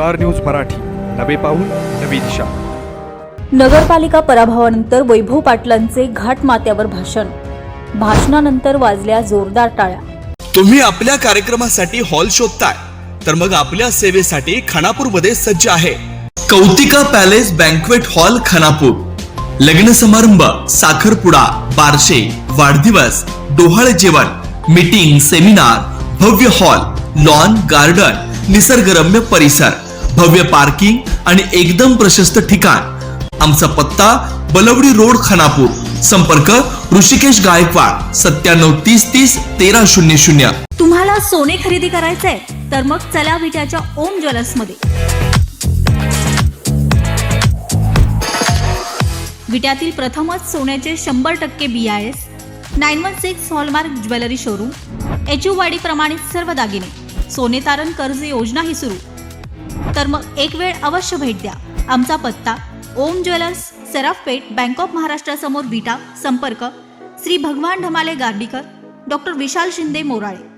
Star news Marathi. नवे पाऊल नवी दिशा. नगरपालिका पराभवानंतर वैभव पाटलांचे घाट मात्यावर भाषण. भाषणानंतर वाजल्या जोरदार टाळ्या. तुम्ही आपल्या कार्यक्रमासाठी हॉल शोधताय तर मग आपल्या सेवेसाठी खानापूरमध्ये सज्ज आहे. Kautika palace banquet hall Khanapur. लग्न समारंभ साखरपुडा बारशे वाढदिवस डोहाळे जेवण मीटिंग सेमिनार भव्य हॉल लॉन गार्डन निसर्गरम्य परिसर. भव्य पार्किंग आणि एकदम प्रशस्त ठिकाण. आमचा पत्ता बलवडी रोड खानापूर. संपर्क ऋषिकेश गायकवाड सत्त्याण्णव तीस तीस तेरा शून्य शून्य. तुम्हाला सोने खरेदी करायचंय तर मग चला विट्याच्या ओम ज्वेलर्समध्ये. विट्यातील प्रथमच सोन्याचे शंभर टक्के B I S nine one six hallmark jewellery showroom H U वाडी प्रमाणित सर्व दागिने सोने तारण कर्ज योजनाही सुरू. तर मग एक वेळ अवश्य भेट द्या. आमचा पत्ता Om jewellers Sarafpeth bank of महाराष्ट्रासमोर Vita संपर्क श्री भगवान ढमाले गार्डीकर डॉक्टर विशाल शिंदे मोराळे.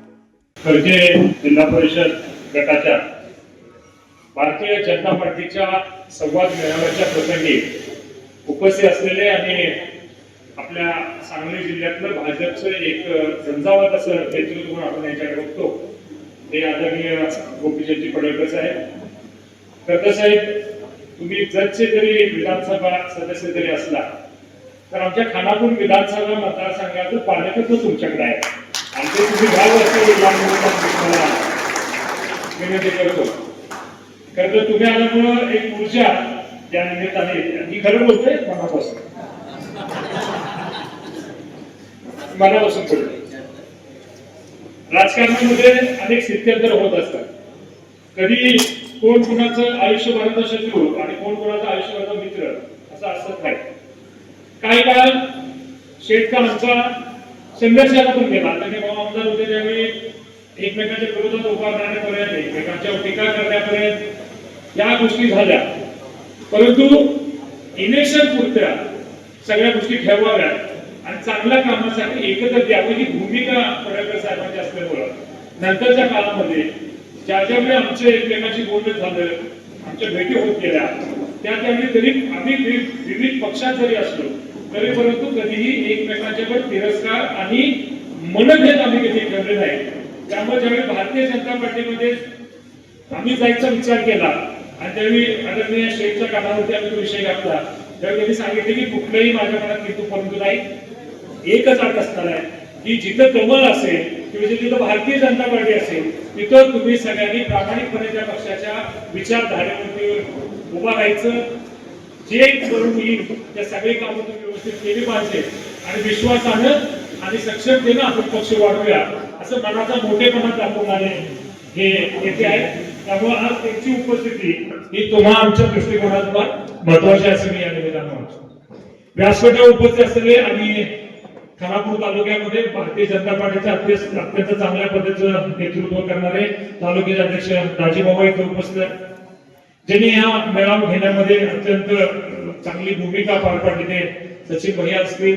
खर्जे जिल्हा परिषद गटाच्या भारतीय जनता पार्टीच्या संवाद मेळाव्याच्या प्रसंगी उपस्थित असलेले आणि आपल्या सांगली जिल्ह्यातलं भाजपचं एक झंझावत असं नेतृत्व आपण यांच्याकडे बघतो. ते आदरणीय गोपीचंदी पडळकर साहेब साहेब तुम्ही जजचे जरी विधानसभा सदस्य जरी असला तर आमच्या खानापूर विधानसभा मतदारसंघाचं पालकत्व तुमच्याकडे आहे. आणि ते तुम्ही घ्यावं असे तुम्हाला विनंती करतो. खरं तर तुम्ही आल्यामुळं एक ऊर्जा त्या निमित्ताने मी खरं बोलतोय? मनापासून. मनापासून बोलतोय. राजकारणामध्ये अनेक स्थित्यंतर होत असतात. कधी कोण कुणाचं आयुष्यभराचा शत्रू आणि कोण कुणाचा आयुष्यभराचा मित्र असं असत नाही. काही काळ शेतकऱ्यांचा संघर्षाला पण गेला त्यांनी भाऊ आमदार होते त्यावेळी एकमेकांच्या विरोधात उभा राहण्यापर्यंत एकमेकांच्यावर टीका करण्यापर्यंत या गोष्टी झाल्या. परंतु इलेक्शन पुरत्या सगळ्या गोष्टी ठेवाव्या आणि चांगल्या कामासाठी एकत्र द्यावी ही भूमिका पडळकर साहेबांची असल्यामुळं नंतरच्या काळामध्ये ज्या आमचे एकमेकांशी बोलणे झालं. आमच्या भेटी होत गेल्या. त्या त्यावेळी तरी आम्ही विविध पक्षात जरी असलो तरी परंतु कधीही एकमेकांच्यावर तिरस्कार आणि मनभेद आम्ही कधी ठरले नाही. त्यामुळे ज्यावेळी भारतीय जनता पार्टीमध्ये आम्ही जायचा विचार केला आणि त्यावेळी आदरणीय शेठच्या कानावरती आम्ही तो विषय घातला त्यावेळी त्यांनी सांगितले की कुठलंही माझ्या मनात येतो परंतु नाही. एकच अट असणार आहे की जिथं कमल असेल किंवा जिथं भारतीय जनता पार्टी असेल तिथं तुम्ही सगळ्यांनी प्रामाणिकपणे त्या पक्षाच्या विचारधारेवरती उभा राहायचं. जे करून येईल त्या सगळी कामं तुम्ही व्यवस्थित केली पाहिजे. आणि विश्वासानं आणि सक्षमतेनं आपण पक्ष वाढवूया. असं मनाचा मोठेपणा दाखवणारे हे येथे आहे त्यामुळे आज त्यांची उपस्थिती ही तुम्हा आमच्या दृष्टिकोनातून महत्वाची असं मी या निमित्तानं व्यासपीठावर उपस्थित असलेले आणि खानापूर तालुक्यामध्ये भारतीय जनता पार्टीचे अत्यंत अत्यंत चांगल्या पद्धतीचं नेतृत्व करणारे तालुक्याचे अध्यक्ष राजीबाबा इथे उपस्थित आहेत. ज्यांनी या मेळावा घेण्यामध्ये अत्यंत चांगली भूमिका पार पाडली ते सचिन भैया असतील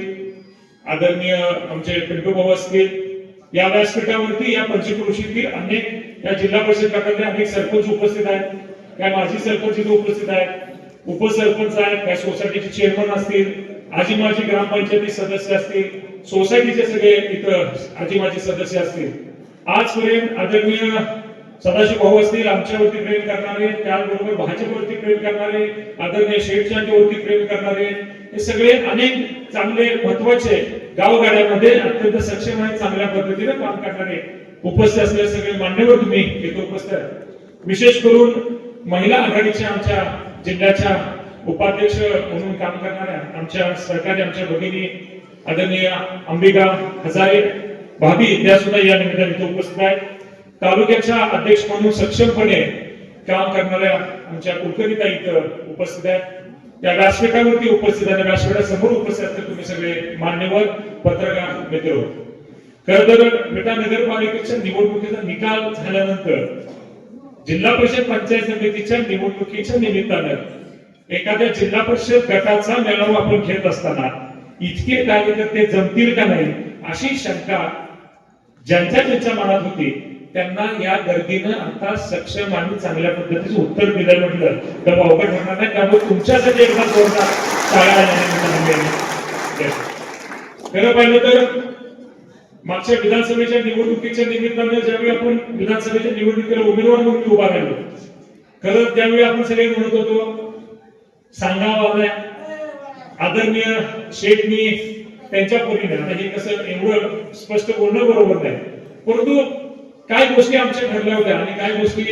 आदरणीय आमचे पिंटू भाऊ असतील या व्यासपीठावरती या पंचकृषीतील अनेक या जिल्हा परिषद गटातले अनेक सरपंच उपस्थित आहेत. या माजी सरपंच इथे उपस्थित आहेत. उपसरपंच आहेत. त्या सोसायटीचे चेअरमन असतील. आजी माजी ग्रामपंचायती सदस्य असतील. सोसायटीचे सगळे इतर आजीमाजी सदस्य असतील. आजपर्यंत आदरणीय सदाशिव भाऊ असतील आमच्यावरती प्रेम करणारे त्याचबरोबर भाजपवरती प्रेम करणारे आदरणीय शेठशांच्यावरती प्रेम करणारे हे सगळे अनेक चांगले महत्त्वाचे गावगाड्यामध्ये अत्यंत सक्षम आहे चांगल्या पद्धतीने काम करणारे उपस्थित असलेले सगळे मान्यवर तुम्ही इथे उपस्थित विशेष करून महिला आघाडीच्या आमच्या जिल्ह्याच्या उपाध्यक्ष म्हणून काम करणाऱ्या आमच्या सरकारी आमच्या भगिनी आदरणीय अंबिका हजारे भाभी त्या सुद्धा या निमित्ताने इथे उपस्थित आहेत. तालुक्याच्या अध्यक्ष म्हणून सक्षमपणे काम करणाऱ्या आमच्या कुलकर्णीता इथं उपस्थित आहेत. त्या व्यासपीठावरती उपस्थित आहे व्यासपीठासमोर उपस्थित असलेले तुम्ही सगळे मान्यवर पत्रकार मित्र. खर तर विटा नगरपालिकेच्या निवडणुकीचा निकाल झाल्यानंतर जिल्हा परिषद पंचायत समितीच्या निवडणुकीच्या निमित्तानं एखाद्या जिल्हा परिषद गटाचा मेळावा आपण घेत असताना इतके कार्यकर्ते जमतील का नाही अशी शंका ज्यांच्या ज्यांच्या मनात होती त्यांना या गर्दीनं आता सक्षम आणि चांगल्या पद्धतीचं उत्तर दिलं म्हटलं. तर अवघड होणार नाही त्यामुळे तुमच्यासाठी एकदा जोरदार खरं पाहिलं तर मागच्या विधानसभेच्या निवडणुकीच्या निमित्तानं ज्यावेळी आपण विधानसभेच्या निवडणुकीला उमेदवार म्हणून उभा राहिलो खरं त्यावेळी आपण सगळे म्हणत होतो सांगावा आदरणीय शेठनी त्यांच्या परीने आता हे कसं एवढं स्पष्ट बोलणं बरोबर नाही. परंतु काय गोष्टी आमच्या ठरल्या होत्या आणि काय गोष्टी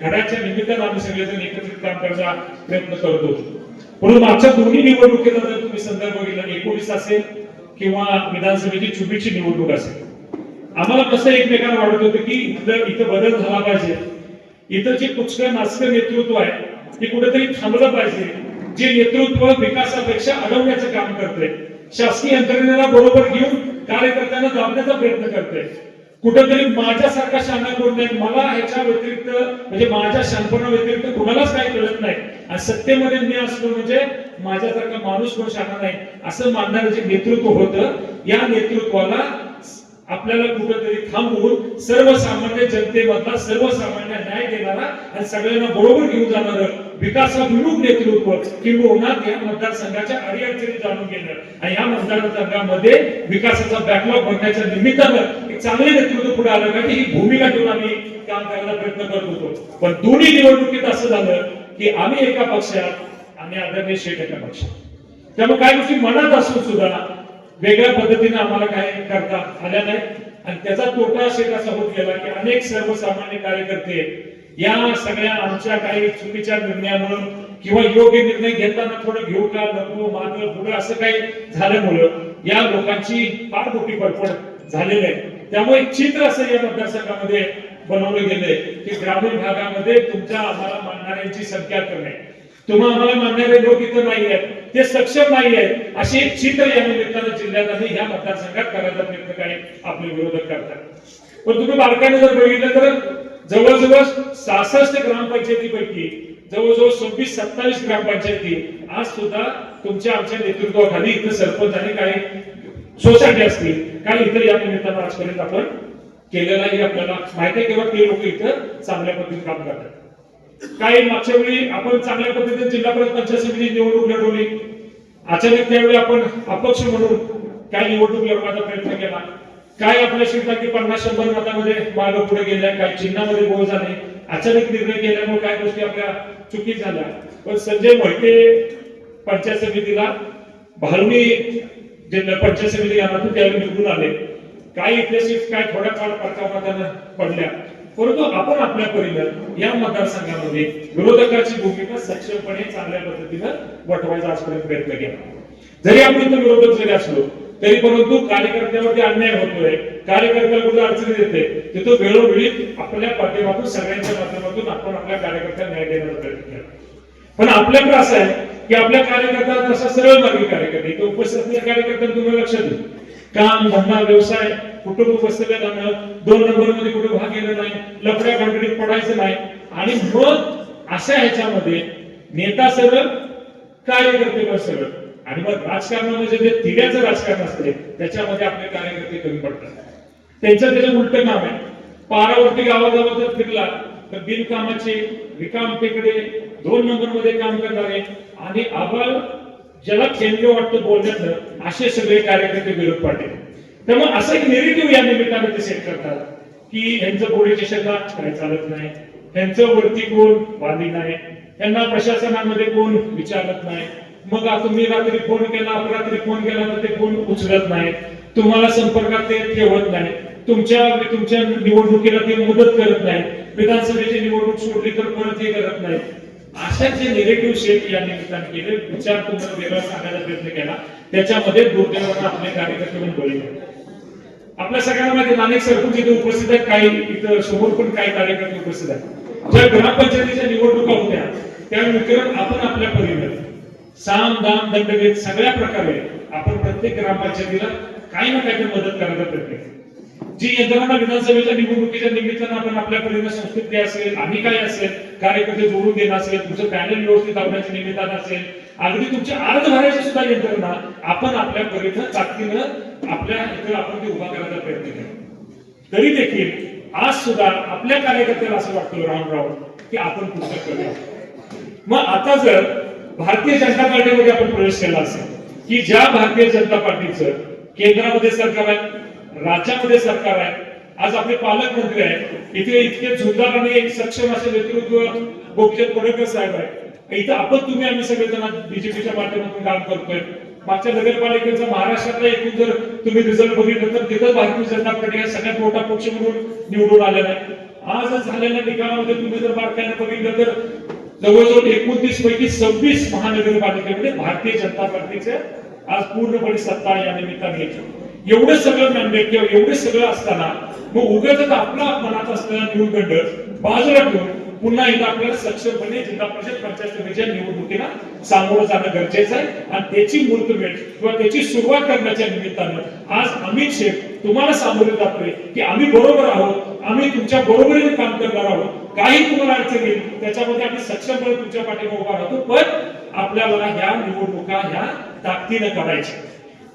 घडाच्या निमित्तानं आम्ही सगळेजण एकत्रित काम करायचा प्रयत्न करतो. म्हणून मागच्या दोन्ही निवडणुकीचा जर तुम्ही संदर्भ बघितला एकोणीस असेल किंवा विधानसभेची चुकीची निवडणूक असेल. आम्हाला कसं एकमेकांना वाटत होतं की इथं इथं बदल झाला पाहिजे. इथं जे कुचकं नाचकं नेतृत्व आहे ते कुठेतरी थांबलं पाहिजे. जे नेतृत्व विकासापेक्षा अडवण्याचं काम करते शासकीय यंत्रणेला बरोबर घेऊन कार्यकर्त्यांना दाबण्याचा प्रयत्न करते कुठेतरी माझ्यासारखा शांना कोण नाही मला ह्याच्या व्यतिरिक्त म्हणजे माझ्या शानपणा व्यतिरिक्त कुणालाच काही कळत नाही. आणि सत्तेमध्ये मी असलो म्हणजे माझ्यासारखा माणूस कोण शांना नाही असं मानणारं जे नेतृत्व होतं या नेतृत्वाला आपल्याला कुठेतरी थांबवून सर्वसामान्य जनतेमधला सर्वसामान्य न्याय देणारा आणि सगळ्यांना बरोबर घेऊन जाणारं विकासाभिमुख नेतृत्व किंबहुना या मतदारसंघाच्या अडीअडचणी जाणून घेणं आणि या मतदारसंघामध्ये विकासाचा बॅकलॉग भरण्याच्या निमित्तानं एक चांगले नेतृत्व पुढे आलं पाहिजे ही भूमिका ठेवून आम्ही काम करायला प्रयत्न करत होतो. पण दोन्ही निवडणुकीत असं झालं की आम्ही एका पक्षात आणि आदरणीय शेठ एका पक्षात. त्यामुळे काही गोष्टी मनात असून सुद्धा वेगळ्या पद्धतीने आम्हाला काय करता आल्या नाही आणि त्याचा तोटा शेत असा होत गेला की अनेक सर्वसामान्य कार्यकर्ते या सगळ्या आमच्या काही चुकीच्या निर्णयामुळे किंवा योग्य निर्णय घेताना थोडं घेऊ का नको मागं पुढं असं काही झाल्यामुळं या लोकांची फार मोठी पडपड झालेली आहे. त्यामुळे चित्र असं या मतदारसंघामध्ये बनवलं गेलंय की ग्रामीण भागामध्ये तुमच्या आम्हाला मानणाऱ्यांची संख्या कमी आहे. तुम्हा आम्हाला मानणारे लोक इथं नाही आहेत ते सक्षम नाही आहेत असे एक चित्र या निमित्तानं जिल्ह्यात ह्या या मतदारसंघात करायचा प्रयत्न काही आपले विरोधक करतात. पण तुम्ही बारकाने जर बघितलं तर जवळजवळ सहासष्ट ग्रामपंचायतीपैकी जवळजवळ सव्वीस सत्तावीस ग्रामपंचायती आज सुद्धा तुमच्या आमच्या नेतृत्वाखाली इथं सरपंच आणि काही सोसायटी असतील काही इतर या निमित्तानं आजपर्यंत आपण केलेलं नाही आपल्याला माहिती आहे किंवा ते लोक इथं चांगल्या पद्धतीने काम करतात. काही मागच्या वेळी आपण चांगल्या पद्धतीने जिल्हा परिषद पंचायत समिती निवडणूक लढवली. अचानक त्यावेळी आपण अपक्ष म्हणून काय निवडणूक लढवायचा प्रयत्न केला. काय आपल्या शिवता की पन्नास शंभर मतामध्ये मागे पुढे गेल्या काही चिन्हामध्ये गोळ झाले. अचानक निर्णय केल्यामुळे काय गोष्टी आपल्या चुकी झाल्या. पण संजय मोहिते पंचायत समितीला भालनी जिल्हा पंचायत समिती गावातून त्यावेळी निवडून आले. काही इथल्या सीट काय थोड्याफार फरकामतानं पडल्या. परंतु आपण आपल्या परीनं या मतदारसंघामध्ये विरोधकाची भूमिका सक्षमपणे चांगल्या पद्धतीनं वठवायचा आजपर्यंत प्रयत्न केला. जरी आपण इथं विरोधक जरी असलो तरी परंतु कार्यकर्त्यावरती अन्याय होतोय कार्यकर्त्याला कुठे अडचणी येते तिथं वेळोवेळी आपल्या माध्यमातून सगळ्यांच्या माध्यमातून आपण आपल्या कार्यकर्त्यांना न्याय देण्याचा प्रयत्न केला. पण आपल्याकडे असं आहे की आपल्या कार्यकर्त्यांना तसा सरळ मार्गी कार्यकर्ते उपस्थित कार्यकर्त्यांना तुम्ही लक्षात देऊ काम धंदा व्यवसाय कुटुंब बसलेलं जाणं दोन नंबरमध्ये कुठे भाग घेणं नाही लफड्या भानगडीत पडायचं नाही. आणि मग अशा ह्याच्यामध्ये नेता सरळ कार्यकर्ते पण सरळ. आणि मग राजकारणामध्ये जे तिघ्याचं राजकारण असते त्याच्यामध्ये आपले कार्यकर्ते कमी पडतात. त्यांचं त्याचं उलट काम आहे. पारावरती गावाजवळ जर फिरला तर बिनकामाचे रिकाम टेकडे दोन नंबरमध्ये काम करणारे. आणि आबाळ ज्याला केंद्र वाटतं बोलण्याचं असे सगळे कार्यकर्ते विरोध पाडले. त्यामुळे असं एक निरेटिव्ह या निमित्ताने ते सेट करतात की यांचं बोलीचे शेतात काय चालत नाही त्यांचं वरती कोण बांधी नाही त्यांना प्रशासनामध्ये कोण विचारत नाही. मग आता तुम्ही रात्री फोन केला अपरात्री फोन केला तर ते फोन उचलत नाही. तुम्हाला संपर्कात ते ठेवत नाही. तुमच्या तुमच्या निवडणुकीला ते मदत करत नाही. विधानसभेची निवडणूक सोडली तर परत हे करत नाही. अशा जे निगेटिव्ह शेप या निमित्ताने केले विचार तुम्हाला वेगळा सांगायचा प्रयत्न केला. त्याच्यामध्ये दुर्दैवानं आपले कार्यकर्ते पण बळी आपल्या सगळ्यांना माहिती नानेक सरपंच इथे उपस्थित आहेत. काही इथं समोर पण काही कार्यकर्ते उपस्थित आहेत. ज्या ग्रामपंचायतीच्या निवडणुका होत्या त्या विक्रम आपण आपल्या परीने. साम दाम दंडभेद सगळ्या प्रकारे आपण प्रत्येक ग्रामपंचायतीला काही ना काहीतरी मदत करायचा प्रयत्न केला. जी यंत्रणा विधानसभेच्या निवडणुकीच्या निमित्तानं आपण आपल्या परीने संस्कृती असेल आणि काय असेल कार्यकर्ते जोडून देणं असेल तुमचं पॅनल व्यवस्थित लावण्याच्या निमित्तानं असेल अगदी तुमची अर्ज भरायची सुद्धा यंत्रणा आपण आपल्या परीनं ताकदीनं आपल्या इथं आपण ते उभा करायचा प्रयत्न केला. तरी देखील आज सुद्धा आपल्या कार्यकर्त्याला असं वाटतं राम राहून की आपण पुस्तक करूया. मग आता जर भारतीय जनता पार्टीमध्ये आपण प्रवेश केला असेल की ज्या भारतीय जनता पार्टीचं केंद्रामध्ये सरकार आहे राज्यामध्ये सरकार आहे आज आपले पालकमंत्री आहेत. इथे इतके झुंजार आणि एक सक्षम असे नेतृत्व गोपीचंद कोडेकर साहेब आहे इथं आपण तुम्ही आम्ही सगळेजण बीजेपीच्या माध्यमातून काम करतोय. मागच्या नगरपालिकेचा महाराष्ट्रातला एकूण जर तुम्ही रिझल्ट बघितलं तर तिथं भारतीय जनता पार्टी सगळ्यात मोठा पक्ष म्हणून निवडून आलेला आहे. आज झालेल्या निकालामध्ये तुम्ही जर बारकाईने बघितलं तर जवळजवळ एकोणतीस पैकी सव्वीस महानगरपालिकेमध्ये भारतीय जनता पार्टीचे आज पूर्णपणे सत्ता या निमित्ताने घेतली एवढं सगळं नांदेड किंवा एवढं सगळं असताना मग उगाच आपला मनात असलेला निवडखंड बाजूला ठेवून पुन्हा एकदा आपल्याला सक्षमपणे जिल्हा परिषद पंचायत समितीच्या निवडणुकीला सामोरं जाणं गरजेचं आहे. आणि त्याची मूर्तमेढ किंवा त्याची सुरुवात करण्याच्या निमित्तानं आज अमित शेख तुम्हाला सामोरे जातोय की आम्ही बरोबर आहोत आम्ही तुमच्या बरोबरीने काम करणार आहोत. काही तुम्हाला अडचण येईल त्याच्यामध्ये आम्ही सक्षमपणे तुमच्या पाठीमागे उभा राहतो. पण आपल्याला ह्या निवडणुका ह्या ताकदीनं करायच्या.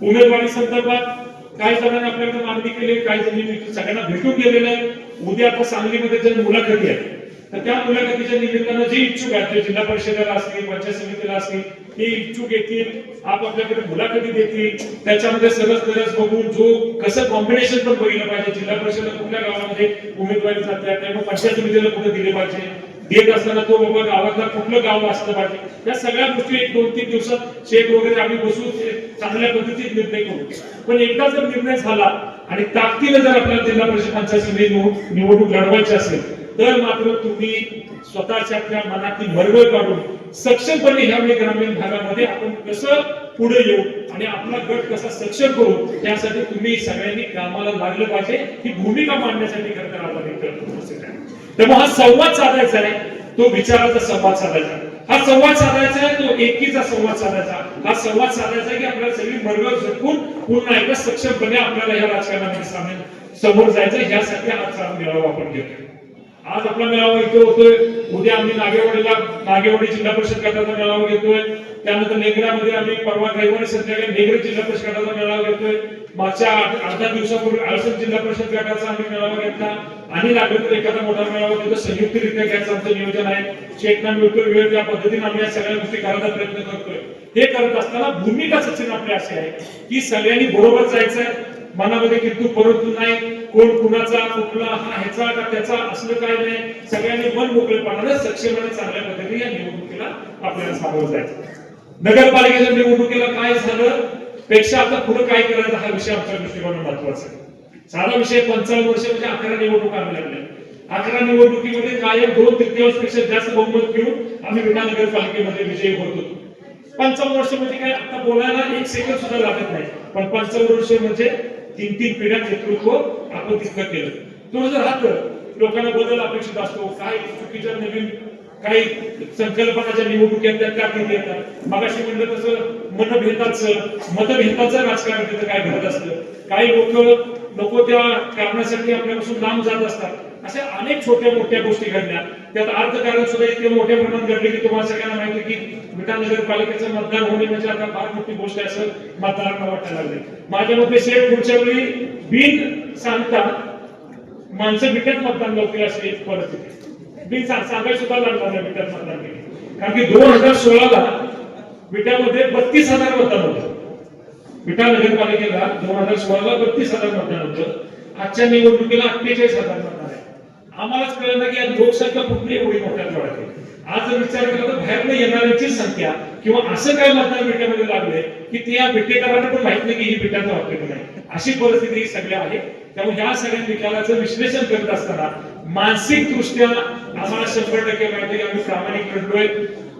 उमेदवारी संदर्भात काही जणांनी आपल्याकडे मागणी केली काही जणांनी सगळ्यांना भेटून गेलेलं आहे. उद्या आता सांगलीमध्ये जर मुलाखती आहे तर त्या मुलाखतीच्या निमित्तानं जे इच्छुक आहेत ते जिल्हा परिषदेला असतील पंचायत समितीला असतील ते इच्छुक येतील आप आपल्याकडे मुलाखती देतील. त्याच्यामध्ये सरस गरज बघून जो कसं कॉम्बिनेशन पण बघितलं पाहिजे. जिल्हा परिषद कुठल्या गावामध्ये उमेदवारी जाते पंचायत समितीला कुठे दिले पाहिजे. देत असताना तो बाबा गावातला कुठलं गाव असलं पाहिजे? या सगळ्या गोष्टी एक दोन तीन दिवसात शेत वगैरे आम्ही बसून चांगल्या पद्धतीत निर्णय करू. पण एकदा जर निर्णय झाला आणि ताकदीने जर आपल्याला जिल्हा परिषद पंचायत समिती निवडणूक लढवायची असेल तर मात्र तुम्ही स्वतःच्या आपल्या मनातील मरगळ काढून सक्षमपणे ह्यावेळी ग्रामीण भागामध्ये आपण कसं पुढे येऊ आणि आपला गट कसा सक्षम करू त्यासाठी तुम्ही सगळ्यांनी कामाला लागलं पाहिजे. ही भूमिका मांडण्यासाठी खरं तर आपण उपस्थित आहे. त्यामुळे हा संवाद साधायचा आहे तो विचाराचा संवाद साधायचा. हा संवाद साधायचा आहे तो एकीचा संवाद साधायचा. हा संवाद साधायचा आहे की आपल्याला सगळी मरगळ झटकून पुन्हा एकदा सक्षमपणे आपल्याला या राजकारणामध्ये सामील समोर जायचं यासाठी आजचा मेळावा आपण घेतोय. आज आपला मेळावा इथे होतोय. उद्या आम्ही नागेवाडीला नागेवाडी जिल्हा परिषद गटाचा मेळावा घेतोय. त्यानंतर नेगरामध्ये आम्ही परवा रविवारी संध्याकाळी नेगर जिल्हा परिषद गटाचा मेळावा घेतोय. मागच्या अर्धा दिवसापूर्वी आळसद जिल्हा परिषद गटाचा आम्ही मेळावा घेतला. आणि लागलं तर एखादा मोठा मेळावा घेतो संयुक्तरित्या घ्यायचं आमचं नियोजन आहे. चेतना मिळतो वेळ त्या पद्धतीने आम्ही या सगळ्या गोष्टी करायचा प्रयत्न करतोय. हे करत असताना भूमिका सचिन आपली अशी आहे की सगळ्यांनी बरोबर जायचं आहे मनामध्ये किंतु परंतु नाही. कोण कुणाचा कुठला हा ह्याचा का त्याचा असलं काय नाही सगळ्यांनी मन मोकळेपणानं सक्षमाने चांगल्या पद्धतीने या निवडणुकीला आपल्याला सामोरं जायचं. नगरपालिकेच्या निवडणुकीला काय झालं पेक्षा आता पुढे काय करायचं हा विषय आमच्या दृष्टिकोनात महत्त्वाचा आहे. साधा विषय पंचावन्न वर्ष म्हणजे अकरा निवडणूक आम्ही लागल्या अकरा निवडणुकीमध्ये कायम दोन तृतीयांशपेक्षा जास्त बहुमत घेऊन आम्ही विटा नगरपालिकेमध्ये विजयी होत होतो. पंचावन्न वर्ष म्हणजे काय आता बोलायला एक सेकंद सुद्धा लागत नाही. पण पंचावन्न वर्ष म्हणजे तीन तीन पिढ्या नेतृत्व आपण तिथं केलं. थोडं जर राहतं लोकांना बदल अपेक्षित असतो काय चुकीच्या नवीन काही संकल्पनाच्या निवडणूक येतात त्या किती येतात? मगाशी म्हणलं तसं मनभेदाचं मतभेदाचं राजकारण तिथं काय घडत असतं? काही लोक नको त्या कारणासाठी आपल्यापासून लांब जात असतात. अशा अनेक छोट्या मोठ्या गोष्टी घडल्या. त्यात अर्थकारण सुद्धा इतके मोठ्या प्रमाणात घडले की तुम्हाला सगळ्यांना माहिती की विटा नगरपालिकेचं मतदान होणे म्हणजे आता फार मोठी गोष्ट आहे असं मतदारांना वाटायला लागले माझ्या मते शेठ पुढच्या वेळी बिन सांगता माणसं विट्यात मतदान लावतील अशी एक परिस्थिती बिन सांगायला सुद्धा लागणार नाही विट्यात मतदान केले कारण की दोन हजार सोळाला विटामध्ये बत्तीस हजार मतदान होतं. विटा नगरपालिकेला दोन हजार सोळाला बत्तीस हजार मतदान होतं. आजच्या निवडणुकीला अठ्ठेचाळीस हजार मतदान आहे. आम्हालाच कळलं ना की आज लोकसंख्या कुठली एवढी मोठ्या वाढते आज जर विचार केला तर बाहेरनं येणाऱ्यांची संख्या किंवा असं काय मतदार बेट्यामध्ये लागले की ते या बिटेकरांना पण माहीत नाही की ही बिटाचं वाक्य आहे. अशी परिस्थिती ही आहे. त्यामुळे ह्या सगळ्या निकालाचं विश्लेषण करत असताना मानसिक दृष्ट्या आम्हाला शंभर टक्के माहिती की आम्ही प्रामाणिक लढलोय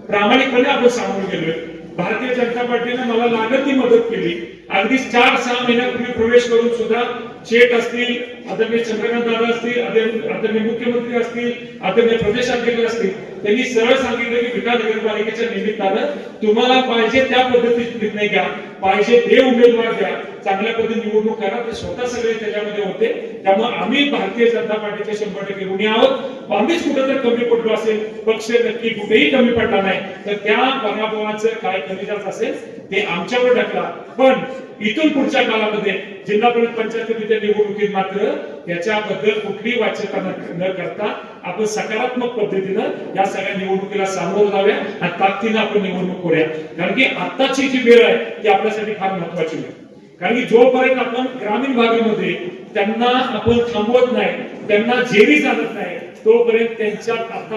प्रामाणिकपणे आपण सांगून गेलोय. भारतीय जनता पार्टीने मला लागत ती मदत केली. अगदी चार सहा महिन्यापूर्वी प्रवेश करून सुद्धा शेठ असतील आदरणीय चंद्रकांत दादा असतील आदरणीय मुख्यमंत्री असतील आदरणीय प्रदेशाध्यक्ष असतील त्यांनी सरळ सांगितलं की विटा नगरपालिकेच्या निमित्तानं तुम्हाला पाहिजे त्या पद्धतीत निर्णय घ्या. पाहिजे ते उमेदवार घ्या. चांगल्या पद्धतीने निवडणूक करा. ते स्वतः सगळे त्याच्यामध्ये होते. त्यामुळे आम्ही भारतीय जनता पार्टीचे शंभर टक्के ऋणी आहोत. आम्हीच कुठं तर कमी पडलो असेल. पक्ष नक्की कुठेही कमी पडला नाही. तर त्या पराभवाचं काय कमी जात असेल ते आमच्यावर टाकला पण इथून पुढच्या काळामध्ये जिल्हा परिषद पंचायत समितीच्या निवडणुकीत मात्र त्याच्याबद्दल कुठलीही वाच्यता न करता आपण सकारात्मक पद्धतीनं या सगळ्या निवडणुकीला सामोरं जाऊया आणि ताकदीनं आपण निवडणूक करूया. कारण की आताची जी वेळ आहे ती आपल्यासाठी फार महत्वाची आहे. कारण की जोपर्यंत आपण ग्रामीण भागामध्ये त्यांना आपण थांबवत नाही त्यांना जेवी चालत नाही. तोपर्यंत त्यांच्या आता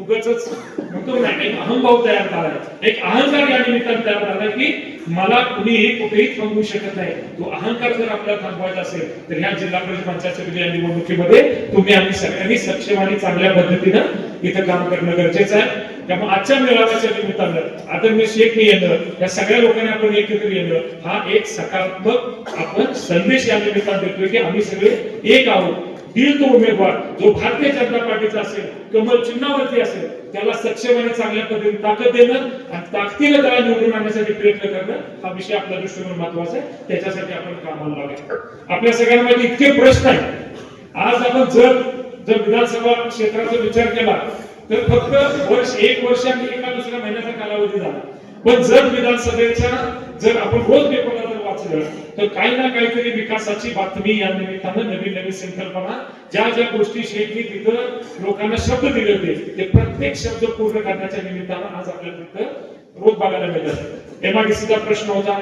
उगच म्हणतो ना एक अहंभाव तयार झालाय एक अहंकार या निमित्तानं तयार झाला की मला कुणीही कुठेही थांबवू शकत नाही. तो अहंकार जर आपल्याला थांबवायचा असेल तर ह्या जिल्हा परिषद पंचायत समिती या निवडणुकीमध्ये तुम्ही आम्ही सगळ्यांनी सक्षम आणि चांगल्या पद्धतीनं इथं काम करणं गरजेचं आहे. त्यामुळे आजच्या मेळाव्याच्या निमित्तानं आदरणीय शेख येणं या सगळ्या लोकांनी आपण एकत्र येणं हा एक सकारात्मक आपण संदेश या निमित्तानं देतोय की आम्ही सगळे एक आहोत. दिल तो उमेदवार जो भारतीय जनता पार्टीचा असेल कमल चिन्हावरती असेल त्याला सक्षम आणि चांगल्या पद्धतीने ताकद देणं आणि ताकदीनं त्याला निवडून आणण्यासाठी प्रयत्न करणं हा विषय आपल्या दृष्टिकोन महत्त्वाचा आहे. त्याच्यासाठी आपण कामाला लागायचं आपल्या सगळ्यांमध्ये इतके प्रश्न आहेत. आज आपण जर जर विधानसभा क्षेत्राचा विचार केला तर फक्त वर्ष एक वर्ष आणि एका दुसऱ्या महिन्याचा कालावधी झाला. पण जर विधानसभेच्या जर आपण रोज पेपरला वाचलं तर काही ना काहीतरी विकासाची बातमी या निमित्तानं नवीन नवीन संकल्पना ज्या ज्या गोष्टी शेतली तिथं लोकांना शब्द दिले होते ते प्रत्येक शब्द पूर्ण करण्याच्या निमित्तानं आज आपल्याला तिथं रोज बघायला मिळतात. एमआयडीसीचा प्रश्न होता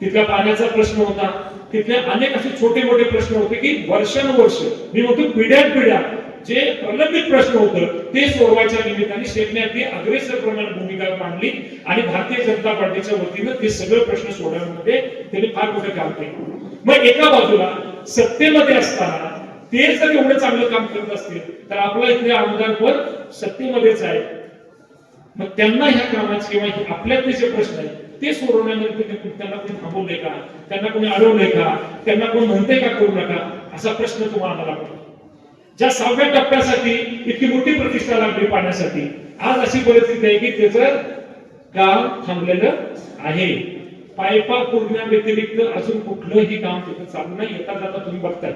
तिथल्या पाण्याचा प्रश्न होता तिथले अनेक असे छोटे मोठे प्रश्न होते की वर्षानुवर्ष मी म्हणतो पिढ्यान पिढ्या जे प्रलंबित प्रश्न होतं ते सोडवायच्या निमित्ताने शेखने अगदी अग्रेसर प्रमाणे भूमिका मांडली आणि भारतीय जनता पार्टीच्या वतीनं ते सगळे प्रश्न सोडवण्यामध्ये त्यांनी फार मोठं काम केलं. मग एका बाजूला सत्तेमध्ये असताना ते जर एवढं चांगलं काम करत असतील तर आपलं इथले आमदार पण सत्तेमध्येच आहे. मग त्यांना ह्या कामाचे किंवा हे आपल्यातले जे प्रश्न आहेत ते सोडवण्यामध्ये त्यांना कोणी थांबवलंय का? त्यांना कोणी अडवलंय का? त्यांना कोणी म्हणते का करू नका? असा प्रश्न तुम्हाला आम्हाला पडतो. ज्या सहाव्या टप्प्यासाठी इतकी मोठी प्रतिष्ठा लागली पाण्यासाठी आज अशी परिस्थिती आहे की त्याचं काम थांबलेलं आहे. पायपा पूर्ण व्यतिरिक्त अजून कुठलंही काम तिथं चालू नाही येता जाता तुम्ही बघताय.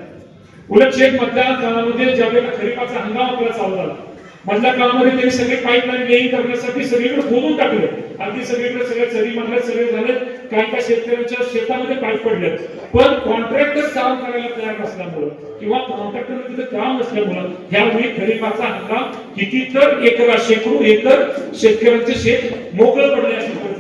उलट शेत मधल्या काळामध्ये ज्यावेळेला खरीपाचा हंगाम आपला चालू झाला मधल्या काळामध्ये त्यांनी सगळे पाईपलाईन लेईंग करण्यासाठी सगळीकडे खोदून टाकले. अगदी सगळीकडे सगळे सरी मधले सगळे झाले. काही काही शेतकऱ्यांच्या शेतामध्ये पाईप पडले. पण कॉन्ट्रॅक्टर काम करायला तयार नसल्यामुळं किंवा कॉन्ट्रॅक्टर तिथे काम नसल्यामुळं ह्यामुळे खरीपाचा हंगाम किती तर एकर शेकडो एकर शेतकऱ्यांचे शेत मोकळं पडले असं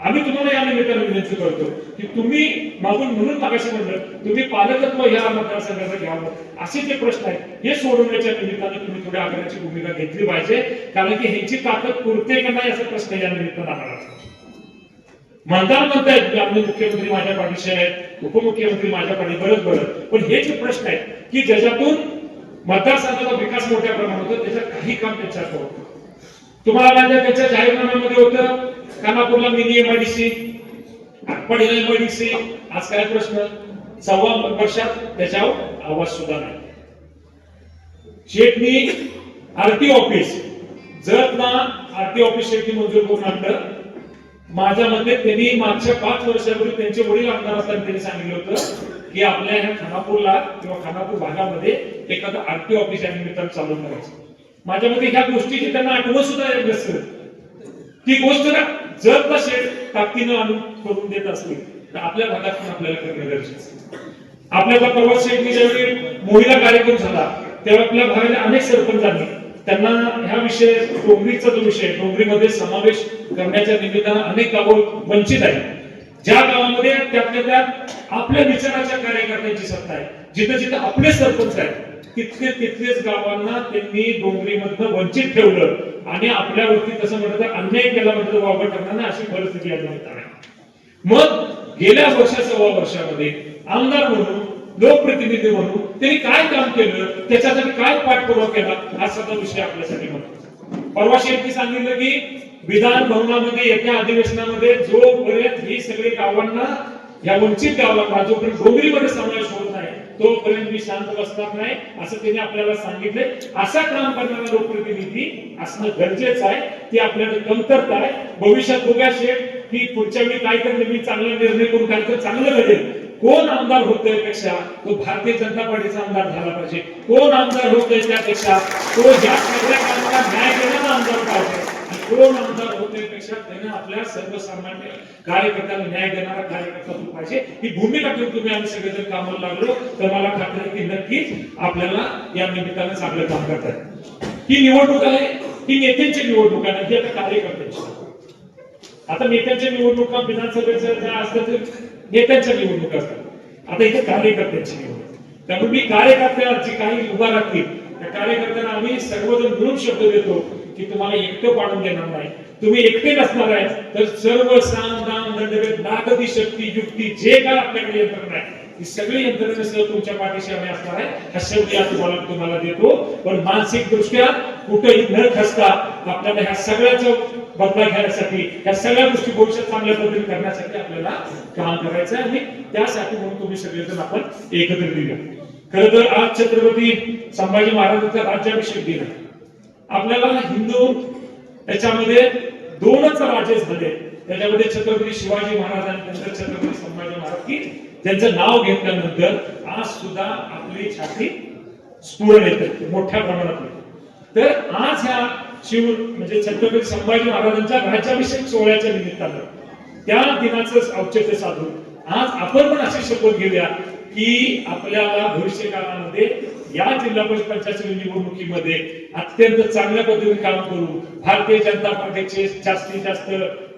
आम्ही तुम्हाला या निमित्ताने विनंती करतो की तुम्ही मागून म्हणून मागाशी म्हणलं तुम्ही पालकत्व या मतदारसंघाचं घ्यावं असे जे प्रश्न आहेत हे सोडवण्याच्या निमित्ताने तुम्ही थोड्या आग्रहाची भूमिका घेतली पाहिजे. कारण की ह्यांची ताकद पुरते का नाही असा प्रश्न या निमित्तानं आम्हाला म्हणताना म्हणतायत की आपले मुख्यमंत्री माझ्या पाठीशी आहेत उपमुख्यमंत्री माझ्या पाठी बरंच बरं. पण हे जे प्रश्न आहेत की ज्याच्यातून मतदारसंघाचा विकास मोठ्या प्रमाणात होतो त्याचं काही काम त्यांच्यात होतं तुम्हाला माहिती त्याच्या जाहीरनाम्यामध्ये होतं खानापूरला मिनी एमआयडीसी आटपाडीला एमआयडीसी आज काय प्रश्न? सव्वा वर्षात त्याच्यावर आवाज सुद्धा नाही. शेटनी आरटी ऑफिस जर ना आरटी ऑफिस शेटनी मंजूर करून आणलं. माझ्या मते त्यांनी मागच्या पाच वर्षापूर्वी त्यांचे वडील आमदार असताना त्यांनी सांगितलं होतं की आपल्या ह्या खानापूरला किंवा खानापूर भागामध्ये एखादं आरटी ऑफिस या निमित्तानं चालू करायचं. माझ्या मते ह्या गोष्टीची त्यांना आठवण सुद्धा येत ती गोष्ट ना जर का शेड ताकदीनं आणून करून देत असले तर आपल्या भागात पण आपल्याला करणं गरजेचं आपल्याला परवा शेतनी ज्यावेळी मोहिला कार्यक्रम झाला तेव्हा आपल्या भागाच्या अनेक सरपंचांनी त्यांना ह्या विषय डोंगरीचा जो विषय डोंगरीमध्ये समावेश करण्याच्या निमित्तानं अनेक गावं वंचित आहेत. ज्या गावामध्ये त्यातल्या त्यात आपल्या विचाराच्या कार्यकर्त्यांची सत्ता आहे. जिथं जिथं आपले सरपंच आहेत तिथले तिथलेच गावांना त्यांनी डोंगरीमधनं वंचित ठेवलं. आणि आपल्यावरती तसं तर अन्याय केला म्हणतात वापर करताना अशी परिस्थिती आज आहे. मग गेल्या वर्षा सव्वा वर्षामध्ये आमदार म्हणून लोकप्रतिनिधी म्हणून त्यांनी काय काम केलं? त्याच्यासाठी काय पाठपुरावा केला? हा सगळा विषय आपल्यासाठी म्हणतो परवा शेट्टी सांगितलं की विधान भवनामध्ये येत्या अधिवेशनामध्ये जोपर्यंत ही सगळी गावांना या वंचित गावांना जोपर्यंत डोंगरीमध्ये समावेश होत तोपर्यंत मी शांत बसणार नाही असं त्यांनी आपल्याला सांगितलंय. असा काम करणारा लोकप्रतिनिधी असणं गरजेचं आहे. ती आपल्याला कमतरता आहे. भविष्यात बघा शेठ की पुढच्या वेळी काय करणे मी चांगला निर्णय करून काय तर चांगलं घडेल. कोण आमदार होतोयपेक्षा तो भारतीय जनता पार्टीचा आमदार झाला पाहिजे. कोण आमदार होतोय त्यापेक्षा? तो ज्या सगळ्या कामाला न्याय देणारा आमदार पाहिजे. दोन आमदार होण्यापेक्षा त्याने आपल्या सर्वसामान्य कार्यकर्त्याला न्याय देणारा कार्यकर्ता तो पाहिजे. ही भूमिका घेऊन तुम्ही आम्ही सगळेजण कामाला लागलो. तर मला खात्री आहे की नक्कीच आपल्याला या निमित्तानं चांगलं काम करतात ही निवडणूक आहे. ही नेत्यांची निवडणूक आहे. ही आता कार्यकर्त्यांची. आता नेत्यांच्या निवडणुका विधानसभेच्या ज्या असतात नेत्यांच्या निवडणुका असतात. आता इथे कार्यकर्त्यांची निवडणूक. त्यामुळे मी कार्यकर्त्या जे काही उभा राहतील त्या कार्यकर्त्यांना आम्ही सर्वजण मिळून शब्द देतो. की तुम्हाला एकटं पाडून देणार नाही. तुम्ही एकटे नसणार आहे. तर सर्व साम दाम दंडभेद नागदी शक्ती युक्ती जे काय आपल्याकडे यंत्रणा आहे ही सगळी यंत्रणेसह तुमच्या पाठीशी आम्ही असणार आहे. हा शब्द या तुम्हाला तुम्हाला देतो. पण मानसिक दृष्ट्या कुठेही न खसता आपल्याला ह्या सगळ्याचं बदला घेण्यासाठी या सगळ्या गोष्टी भविष्यात चांगल्या पद्धतीने करण्यासाठी आपल्याला काम करायचं आहे. आणि त्यासाठी म्हणून तुम्ही सगळेजण आपण एकत्र दिलं खरं तर आज छत्रपती संभाजी महाराजांचा राज्याभिषेक दिन आहे. आपल्याला हिंदू त्याच्यामध्ये दोनच राजे झाले. त्याच्यामध्ये छत्रपती शिवाजी महाराज आणि नंतर छत्रपती संभाजी महाराज की त्यांचं नाव घेतल्यानंतर आज सुद्धा आपली छाती स्फुरण येते मोठ्या प्रमाणात तर आज ह्या शिव म्हणजे छत्रपती संभाजी महाराजांच्या राज्याभिषेक सोहळ्याच्या निमित्तानं त्या दिनाचं औचित्य साधून आज आपण पण अशी शपथ घेऊया की आपल्याला भविष्य काळामध्ये या जिल्हा परिषद निवडणुकीमध्ये अत्यंत चांगल्या पद्धतीने काम करू भारतीय जनता पार्टीचे जास्तीत जास्त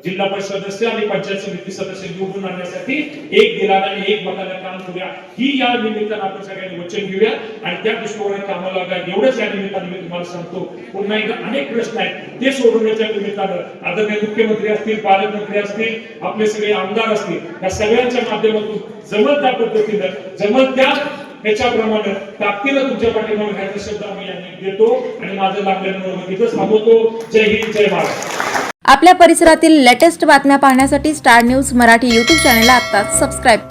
जिल्हा परिषद सदस्य आणि पंचायत समिती सदस्य निवडून आणण्यासाठी एक दिलाने आणि एक मताने काम करूया. ही या निमित्तानं आपण सगळ्यांनी वचन घेऊया. आणि त्या दृष्टिकोनाने कामाला लागा. एवढंच या निमित्ताने मी तुम्हाला सांगतो. पुन्हा एकदा अनेक प्रश्न आहेत. ते सोडवण्याच्या निमित्तानं आदरणीय मुख्यमंत्री असतील पालकमंत्री असतील आपले सगळे आमदार असतील या सगळ्यांच्या माध्यमातून जमत त्या पद्धतीनं जमत त्या ह्याच्याप्रमाणे ताकदीनं तुमच्या पाठीमागे राहायचा शब्द आम्ही यांनी देतो आणि माझं लागल्यानंतर इथंच थांबवतो. जय हिंद जय महाराष्ट्र आपल्या परिसरातील लेटेस्ट बातम्या पाहण्यासाठी स्टार न्यूज मराठी यूट्यूब चॅनलला आता सबस्क्राईब करा.